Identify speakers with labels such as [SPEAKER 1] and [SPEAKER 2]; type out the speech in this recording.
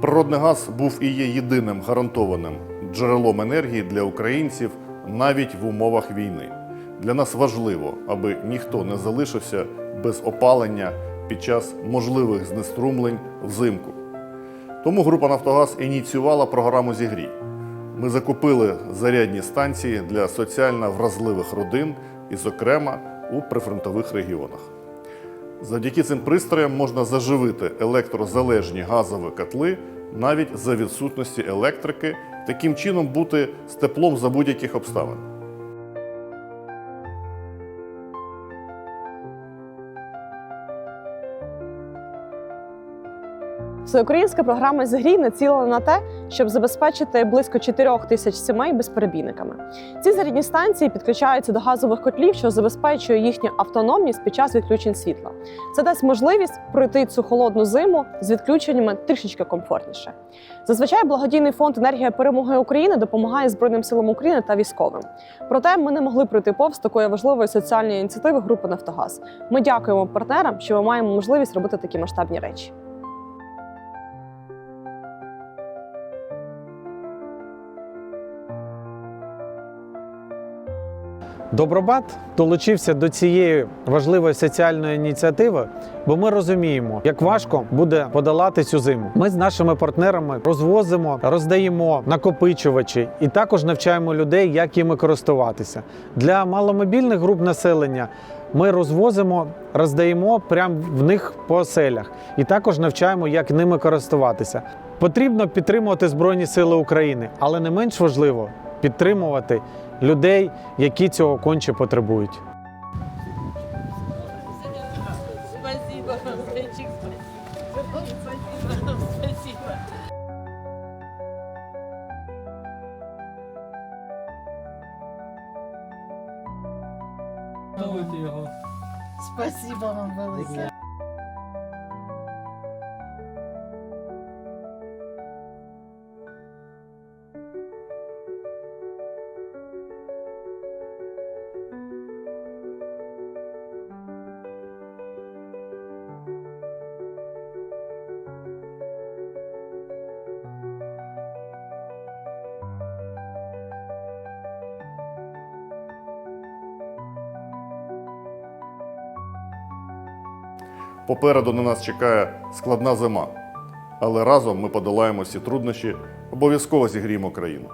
[SPEAKER 1] Природний газ був і є єдиним гарантованим джерелом енергії для українців навіть в умовах війни. Для нас важливо, аби ніхто не залишився без опалення під час можливих знеструмлень взимку. Тому група Нафтогаз ініціювала програму Зігрій. Ми закупили зарядні станції для соціально вразливих родин і, зокрема, у прифронтових регіонах. Завдяки цим пристроям можна заживити електрозалежні газові котли навіть за відсутності електрики, таким чином бути з теплом за будь-яких обставин.
[SPEAKER 2] Всеукраїнська програма «Зігрій» націлена на те, щоб забезпечити близько 4 тисяч сімей безперебійниками. Ці зарядні станції підключаються до газових котлів, що забезпечує їхню автономність під час відключень світла. Це дасть можливість пройти цю холодну зиму з відключеннями трішечки комфортніше. Зазвичай благодійний фонд Енергія перемоги України допомагає Збройним силам України та військовим. Проте ми не могли пройти повз такої важливої соціальної ініціативи групи Нафтогаз. Ми дякуємо партнерам, що ми маємо можливість робити такі масштабні речі.
[SPEAKER 3] Добробат долучився до цієї важливої соціальної ініціативи, бо ми розуміємо, як важко буде подолати цю зиму. Ми з нашими партнерами розвозимо, роздаємо накопичувачі і також навчаємо людей, як їми користуватися. Для маломобільних груп населення ми розвозимо, роздаємо прямо в них по оселях і також навчаємо, як ними користуватися. Потрібно підтримувати Збройні Сили України, але не менш важливо підтримувати людей, які цього конче потребують.
[SPEAKER 4] Спасибо,
[SPEAKER 5] вам велике.
[SPEAKER 1] Попереду на нас чекає складна зима, але разом ми подолаємо всі труднощі, обов'язково зігріємо країну.